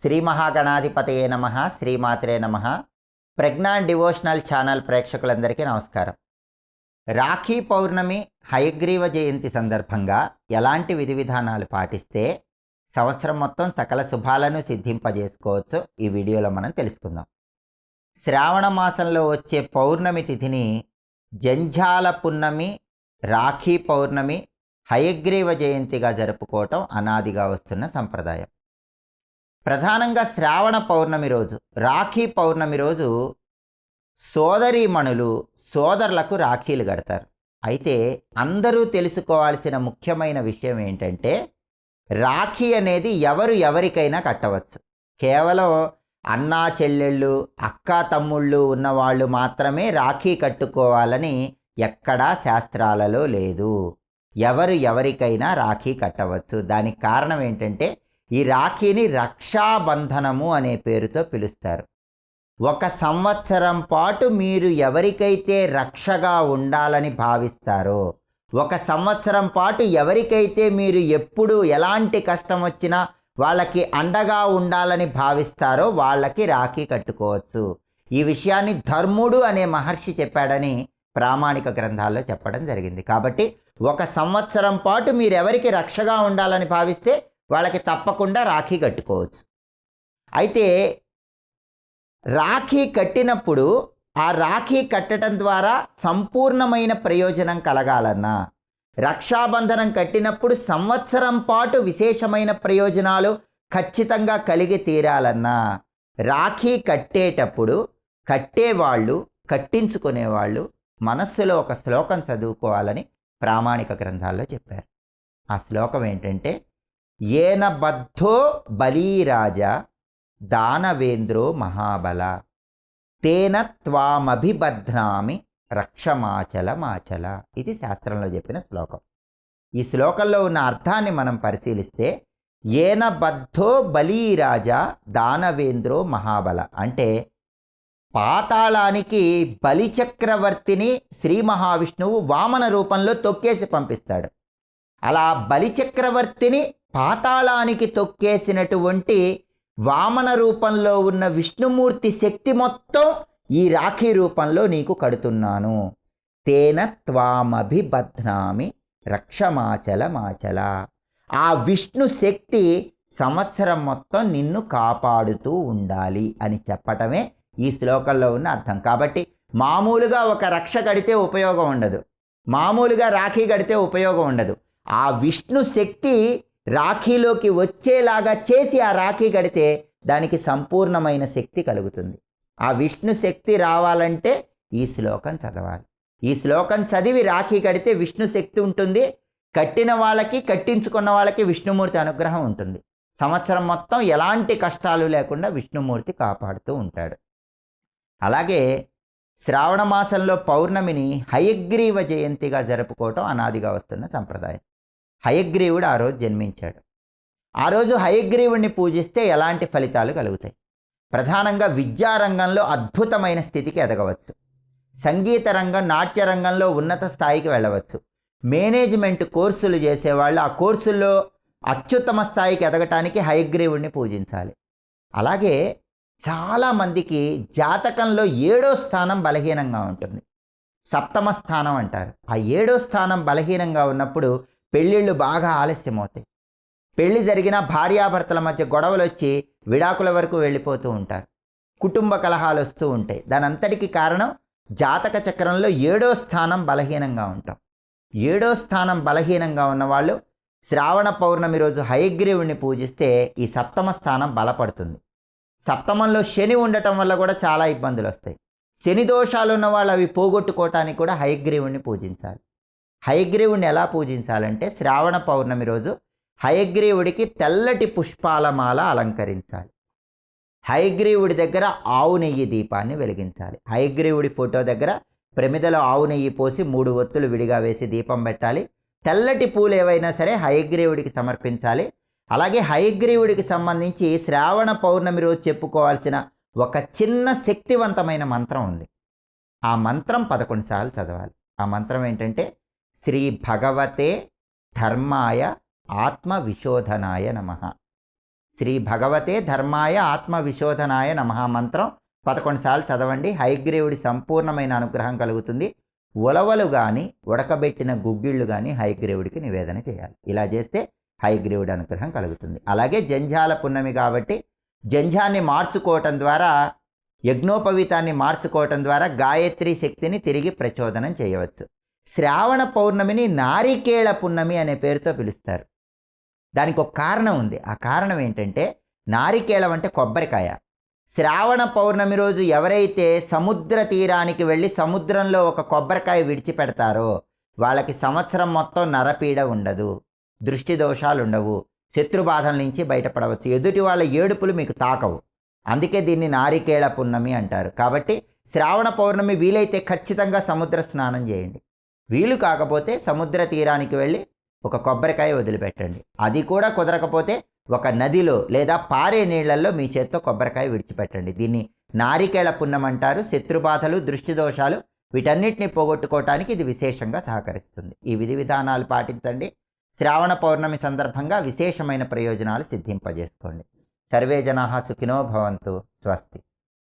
శ్రీ మహాగణాధిపతయే నమ శ్రీమాత్రే నమ. ప్రజ్ఞాన్ డివోషనల్ ఛానల్ ప్రేక్షకులందరికీ నమస్కారం. రాఖీ పౌర్ణమి హయగ్రీవ జయంతి సందర్భంగా ఎలాంటి విధి విధానాలు పాటిస్తే సంవత్సరం మొత్తం సకల శుభాలను సిద్ధింపజేసుకోవచ్చు ఈ వీడియోలో మనం తెలుసుకుందాం. శ్రావణ మాసంలో వచ్చే పౌర్ణమి తిథిని జంఝాల పున్నమి రాఖీ పౌర్ణమి హయగ్రీవ జయంతిగా జరుపుకోవటం అనాదిగా వస్తున్న సంప్రదాయం. ప్రధానంగా శ్రావణ పౌర్ణమి రోజు రాఖీ పౌర్ణమి రోజు సోదరీమణులు సోదరులకు రాఖీలు కడతారు. అయితే అందరూ తెలుసుకోవాల్సిన ముఖ్యమైన విషయం ఏంటంటే రాఖీ అనేది ఎవరు ఎవరికైనా కట్టవచ్చు. కేవలం అన్నా చెల్లెళ్ళు అక్క తమ్ముళ్ళు ఉన్నవాళ్ళు మాత్రమే రాఖీ కట్టుకోవాలని ఎక్కడా శాస్త్రాలలో లేదు. ఎవరు ఎవరికైనా రాఖీ కట్టవచ్చు. దానికి కారణం ఏంటంటే ఈ రాఖీని రక్షాబంధనము అనే పేరుతో పిలుస్తారు. ఒక సంవత్సరం పాటు మీరు ఎవరికైతే రక్షగా ఉండాలని భావిస్తారో ఒక సంవత్సరం పాటు ఎవరికైతే మీరు ఎప్పుడు ఎలాంటి కష్టం వచ్చినా వాళ్ళకి అండగా ఉండాలని భావిస్తారో వాళ్ళకి రాఖీ కట్టుకోవచ్చు. ఈ విషయాన్ని ధర్ముడు అనే మహర్షి చెప్పాడని ప్రామాణిక గ్రంథాల్లో చెప్పడం జరిగింది. కాబట్టి ఒక సంవత్సరం పాటు మీరు ఎవరికి రక్షగా ఉండాలని భావిస్తే వాళ్ళకి తప్పకుండా రాఖీ కట్టుకోవచ్చు. అయితే రాఖీ కట్టినప్పుడు ఆ రాఖీ కట్టడం ద్వారా సంపూర్ణమైన ప్రయోజనం కలగాలన్నా రక్షాబంధనం కట్టినప్పుడు సంవత్సరం పాటు విశేషమైన ప్రయోజనాలు ఖచ్చితంగా కలిగి తీరాలన్నా రాఖీ కట్టేటప్పుడు కట్టేవాళ్ళు కట్టించుకునేవాళ్ళు మనస్సులో ఒక శ్లోకం చదువుకోవాలని ప్రామాణిక గ్రంథాల్లో చెప్పారు. ఆ శ్లోకం ఏంటంటే ఏన బద్ధో బలీరాజ దానవేంద్రో మహాబల. తేన త్వామభిబధ్నామి రక్షమాచల మాచల ఇది శాస్త్రంలో చెప్పిన శ్లోకం. ఈ శ్లోకంలో ఉన్న అర్థాన్ని మనం పరిశీలిస్తే ఏన బద్ధో బలీరాజ దానవేంద్రో మహాబల. అంటే పాతాళానికి బలిచక్రవర్తిని శ్రీ మహావిష్ణువు వామన రూపంలో తొక్కేసి పంపిస్తాడు. అలా బలిచక్రవర్తిని పాతాళానికి తొక్కేసినటువంటి వామన రూపంలో ఉన్న విష్ణుమూర్తి శక్తి మొత్తం ఈ రాఖీ రూపంలో నీకు కడుతున్నాను. తేన త్వామభిబధ్నామి రక్షమాచల మాచల ఆ విష్ణు శక్తి సంవత్సరం మొత్తం నిన్ను కాపాడుతూ ఉండాలి అని చెప్పటమే ఈ శ్లోకంలో ఉన్న అర్థం. కాబట్టి మామూలుగా ఒక రక్ష కడితే ఉపయోగం ఉండదు. మామూలుగా రాఖీ కడితే ఉపయోగం ఉండదు. ఆ విష్ణు శక్తి రాఖీలోకి వచ్చేలాగా చేసి ఆ రాఖీ కడితే దానికి సంపూర్ణమైన శక్తి కలుగుతుంది. ఆ విష్ణు శక్తి రావాలంటే ఈ శ్లోకం చదవాలి. ఈ శ్లోకం చదివి రాఖీ కడితే విష్ణు శక్తి ఉంటుంది. కట్టిన వాళ్ళకి కట్టించుకున్న వాళ్ళకి విష్ణుమూర్తి అనుగ్రహం ఉంటుంది. సంవత్సరం మొత్తం ఎలాంటి కష్టాలు లేకుండా విష్ణుమూర్తి కాపాడుతూ ఉంటాడు. అలాగే శ్రావణ మాసంలో పౌర్ణమిని హయగ్రీవ జయంతిగా జరుపుకోవటం అనాదిగా వస్తున్న సంప్రదాయం. హయగ్రీవుడు ఆ రోజు జన్మించాడు. ఆ రోజు హయగ్రీవుడిని పూజిస్తే ఎలాంటి ఫలితాలు కలుగుతాయి? ప్రధానంగా విద్యారంగంలో అద్భుతమైన స్థితికి ఎదగవచ్చు. సంగీత రంగం నాట్య రంగంలో ఉన్నత స్థాయికి వెళ్ళవచ్చు. మేనేజ్మెంట్ కోర్సులు చేసేవాళ్ళు ఆ కోర్సుల్లో అత్యుత్తమ స్థాయికి ఎదగటానికి హయగ్రీవుడిని పూజించాలి. అలాగే చాలామందికి జాతకంలో ఏడో స్థానం బలహీనంగా ఉంటుంది. సప్తమ స్థానం అంటారు. ఆ ఏడో స్థానం బలహీనంగా ఉన్నప్పుడు పెళ్ళిళ్ళు బాగా ఆలస్యమవుతాయి. పెళ్ళి జరిగిన భార్యాభర్తల మధ్య గొడవలు వచ్చి విడాకుల వరకు వెళ్ళిపోతూ ఉంటారు. కుటుంబ కలహాలు వస్తూ ఉంటాయి. దానంతటికి కారణం జాతక చక్రంలో ఏడో స్థానం బలహీనంగా ఉంటాం. ఏడో స్థానం బలహీనంగా ఉన్నవాళ్ళు శ్రావణ పౌర్ణమి రోజు హయగ్రీవుడిని పూజిస్తే ఈ సప్తమ స్థానం బలపడుతుంది. సప్తమంలో శని ఉండటం వల్ల కూడా చాలా ఇబ్బందులు వస్తాయి శని దోషాలు ఉన్న వాళ్ళు అవి పోగొట్టుకోవటానికి కూడా హయగ్రీవుడిని పూజించాలి. హయగ్రీవుడిని ఎలా పూజించాలంటే శ్రావణ పౌర్ణమి రోజు హయగ్రీవుడికి తెల్లటి పుష్పాలమాల అలంకరించాలి. హయగ్రీవుడి దగ్గర ఆవు నెయ్యి దీపాన్ని వెలిగించాలి. హయగ్రీవుడి ఫోటో దగ్గర ప్రమిదలో ఆవు నెయ్యి పోసి మూడు ఒత్తులు విడిగా వేసి దీపం పెట్టాలి. తెల్లటి పూలు ఏవైనా సరే హయగ్రీవుడికి సమర్పించాలి. అలాగే హయగ్రీవుడికి సంబంధించి శ్రావణ పౌర్ణమి రోజు చెప్పుకోవాల్సిన ఒక చిన్న శక్తివంతమైన మంత్రం ఉంది. ఆ మంత్రం పదకొండు సార్లు చదవాలి. ఆ మంత్రం ఏంటంటే శ్రీ భగవతే ధర్మాయ ఆత్మ విశోధనాయ నమ. శ్రీ భగవతే ధర్మాయ ఆత్మ విశోధనాయ నమః మంత్రం పదకొండు సార్లు చదవండి. హైగ్రీవుడి సంపూర్ణమైన అనుగ్రహం కలుగుతుంది. ఉలవలు కానీ ఉడకబెట్టిన గుగ్గిళ్ళు కానీ హైగ్రీవుడికి నివేదన చేయాలి. ఇలా చేస్తే హైగ్రీవుడి అనుగ్రహం కలుగుతుంది. అలాగే జంజాల పున్నమి కాబట్టి జంజాన్ని మార్చుకోవటం ద్వారా యజ్ఞోపవీతాన్ని మార్చుకోవటం ద్వారా గాయత్రి శక్తిని తిరిగి ప్రచోదనం చేయవచ్చు. శ్రావణ పౌర్ణమిని నారికేళ పున్నమి అనే పేరుతో పిలుస్తారు. దానికి ఒక కారణం ఉంది. ఆ కారణం ఏంటంటే నారికేళం అంటే కొబ్బరికాయ. శ్రావణ పౌర్ణమి రోజు ఎవరైతే సముద్ర తీరానికి వెళ్ళి సముద్రంలో ఒక కొబ్బరికాయ విడిచిపెడతారో వాళ్ళకి సంవత్సరం మొత్తం నరపీడ ఉండదు. దృష్టి దోషాలు ఉండవు. శత్రుబాధల నుంచి బయటపడవచ్చు. ఎదుటి వాళ్ళ ఏడుపులు మీకు తాకవు. అందుకే దీన్ని నారికేళ పున్నమి అంటారు. కాబట్టి శ్రావణ పౌర్ణమి వీలైతే ఖచ్చితంగా సముద్ర స్నానం చేయండి. వీలు కాకపోతే సముద్ర తీరానికి వెళ్ళి ఒక కొబ్బరికాయ వదిలిపెట్టండి. అది కూడా కుదరకపోతే ఒక నదిలో లేదా పారే నీళ్ళలో మీ చేత్తో కొబ్బరికాయ విడిచిపెట్టండి. దీన్ని నారికేళ పున్నం అంటారు. శత్రుబాధలు దృష్టి దోషాలు వీటన్నిటిని పోగొట్టుకోవటానికి ఇది విశేషంగా సహకరిస్తుంది. ఈ విధి విధానాలు పాటించండి. శ్రావణ పౌర్ణమి సందర్భంగా విశేషమైన ప్రయోజనాలు సిద్ధింపజేసుకోండి. సర్వే జనా సుఖినో భవంతు. స్వస్తి.